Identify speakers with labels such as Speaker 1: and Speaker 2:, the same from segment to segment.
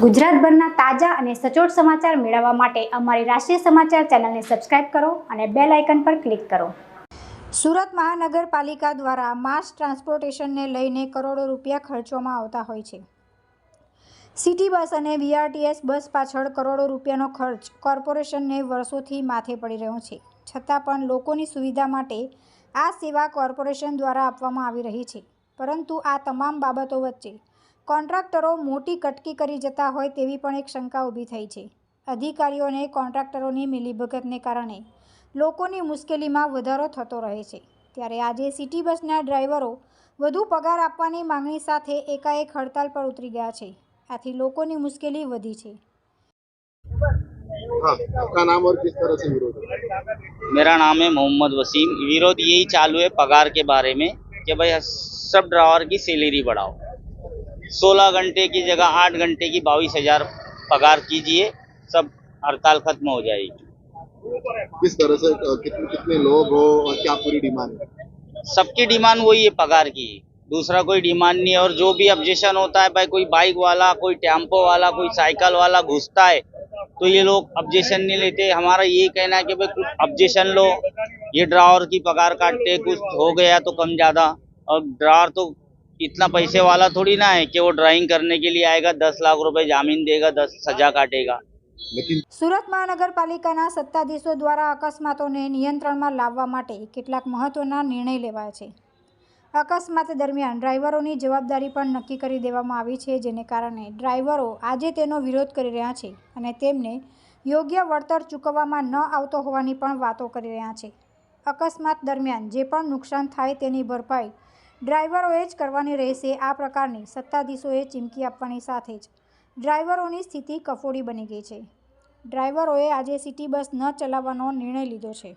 Speaker 1: ગુજરાતભરના તાજા અને સચોટ સમાચાર મેળવવા માટે અમારી રાષ્ટ્રીય સમાચાર ચેનલને સબસ્ક્રાઇબ કરો અને બેલ આઇકન પર ક્લિક કરો. સુરત મહાનગરપાલિકા દ્વારા માસ ટ્રાન્સપોર્ટેશનને લઈને કરોડો રૂપિયા ખર્ચવામાં આવતા હોય છે. સિટી બસ અને બીઆરટીએસ બસ પાછળ કરોડો રૂપિયાનો ખર્ચ કોર્પોરેશનને વર્ષોથી માથે પડી રહ્યો છે. છતાં પણ લોકોની સુવિધા માટે આ સેવા કોર્પોરેશન દ્વારા આપવામાં આવી રહી છે. પરંતુ આ તમામ બાબતો વચ્ચે કોન્ટ્રાક્ટરો મોટી કટકી કરી જતા હોય તેવી પણ એક શંકા ઊભી થઈ છે અધિકારીઓ અને કોન્ટ્રાક્ટરોની મિલીભગતને કારણે લોકોની મુશ્કેલીમાં વધારો થતો રહે છે ત્યારે આજે સિટી બસના ડ્રાઈવરો વધુ પગાર આપવાની માંગણી સાથે એકાએક હડતાલ પર ઉતરી ગયા છે આથી લોકોની મુશ્કેલી વધી છે
Speaker 2: हाँ आपका नाम और किस तरह से विरोध है
Speaker 3: मेरा नाम है मोहम्मद वसीम विरोध यही चालू है पगार के बारे में कि भाई सब ड्राइवर की सैलरी बढ़ाओ सोलह घंटे की जगह आठ घंटे की बाईस हज़ार पगार कीजिए सब हड़ताल खत्म हो जाएगी।
Speaker 2: किस तरह से कितने कितने लोग हो और क्या पूरी डिमांड है?
Speaker 3: सबकी डिमांड वही है पगार की। दूसरा कोई डिमांड नहीं है और जो भी ऑब्जेक्शन होता है भाई कोई बाइक वाला कोई टेंपो वाला कोई साइकिल वाला घुसता है तो ये लोग ऑब्जेक्शन नहीं लेते। हमारा ये कहना है कि भाई कुछ ऑब्जेक्शन लो ये ड्रावर की पगार काटते कुछ हो गया तो कम ज़्यादा और ड्रावर तो इतना पैसे वाला थोड़ी ना है कि वो ड्राइंग करने के लिए आएगा दस लाख रुपए जामीन देगा दस सजा काटेगा
Speaker 2: लेकिन
Speaker 1: સુરત મહાનગરપાલિકાના સત્તાધીશો દ્વારા અકસ્માતોને નિયંત્રણમાં લાવવા માટે કેટલાક મહત્વના નિર્ણય લેવાયા છે અકસ્માત દરમિયાન ડ્રાઈવરોની જવાબદારી પણ નક્કી કરી દેવામાં આવી છે જેને કારણે ડ્રાઈવરો આજે તેનો વિરોધ કરી રહ્યા છે અને તેમને યોગ્ય વળતર ચૂકવવામાં ન આવતો હોવાની પણ વાતો કરી રહ્યા છે અકસ્માત દરમિયાન જે પણ નુકસાન થાય તેની ભરપાઈ ડ્રાઈવરોએ જ કરવાની રહેશે આ પ્રકારની સત્તાધીશોએ ચીમકી આપવાની સાથે જ ડ્રાઈવરોની સ્થિતિ કફોડી બની ગઈ છે ડ્રાઈવરોએ આજે સિટી બસ ન ચલાવવાનો નિર્ણય લીધો છે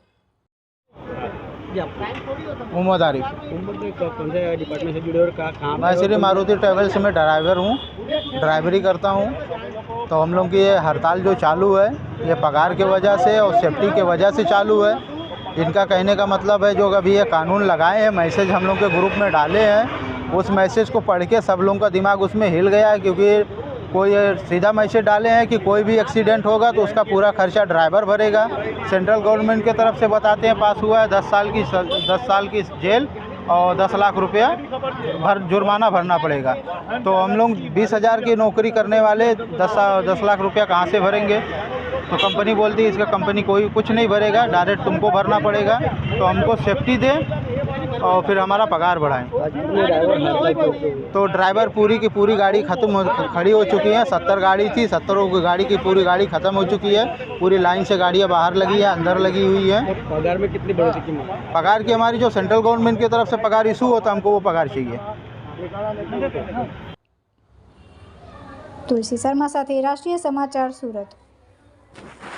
Speaker 4: मोहम्मद आरिफ
Speaker 5: उम्र में क- कौन से डिपार्टमेंट से जुड़े और कहाँ कहाँ
Speaker 4: मैं श्री मारुति ट्रेवल्स में ड्राइवर हूँ ड्राइवरी करता हूँ तो हम लोग की ये हड़ताल जो चालू है ये पगार के वजह से और सेफ्टी के वजह से चालू है इनका कहने का मतलब है, जो अभी ये कानून लगाए हैं, मैसेज हम लोग के ग्रुप में डाले हैं, उस मैसेज को पढ़ के सब लोगों का दिमाग उसमें हिल गया है, क्योंकि कोई सीधा मैसेज डाले हैं कि कोई भी एक्सीडेंट होगा तो उसका पूरा खर्चा ड्राइवर भरेगा। सेंट्रल गवर्नमेंट के तरफ़ से बताते हैं, पास हुआ है, दस साल की दस साल की जेल और दस लाख रुपया भर, जुर्माना भरना पड़ेगा। तो हम लोग बीस हज़ार की नौकरी करने वाले दस दस लाख रुपया कहाँ से भरेंगे? तो कंपनी बोलती है इसका कंपनी कोई कुछ नहीं भरेगा डायरेक्ट तुमको भरना पड़ेगा तो हमको सेफ्टी दें और फिर हमारा पगार बढ़ाएं
Speaker 5: कितने ड्राइवर हड़ताल पे उतरे हुए?
Speaker 4: तो ड्राइवर पूरी की पूरी गाड़ी खत्म हो खड़ी हो चुकी है सत्तर गाड़ी थी सत्तरों की गाड़ी की पूरी गाड़ी खत्म हो चुकी है पूरी लाइन से गाड़ियाँ बाहर लगी है अंदर लगी हुई है
Speaker 5: और पगार में कितनी बढ़ोतरी की मांग
Speaker 4: पगार की हमारी जो सेंट्रल गवर्नमेंट की तरफ से पगार इशू होता है हमको वो पगार चाहिए
Speaker 1: તુલસી શર્મા સાથે રાષ્ટ્રીય સમાચાર સુરત Thank you.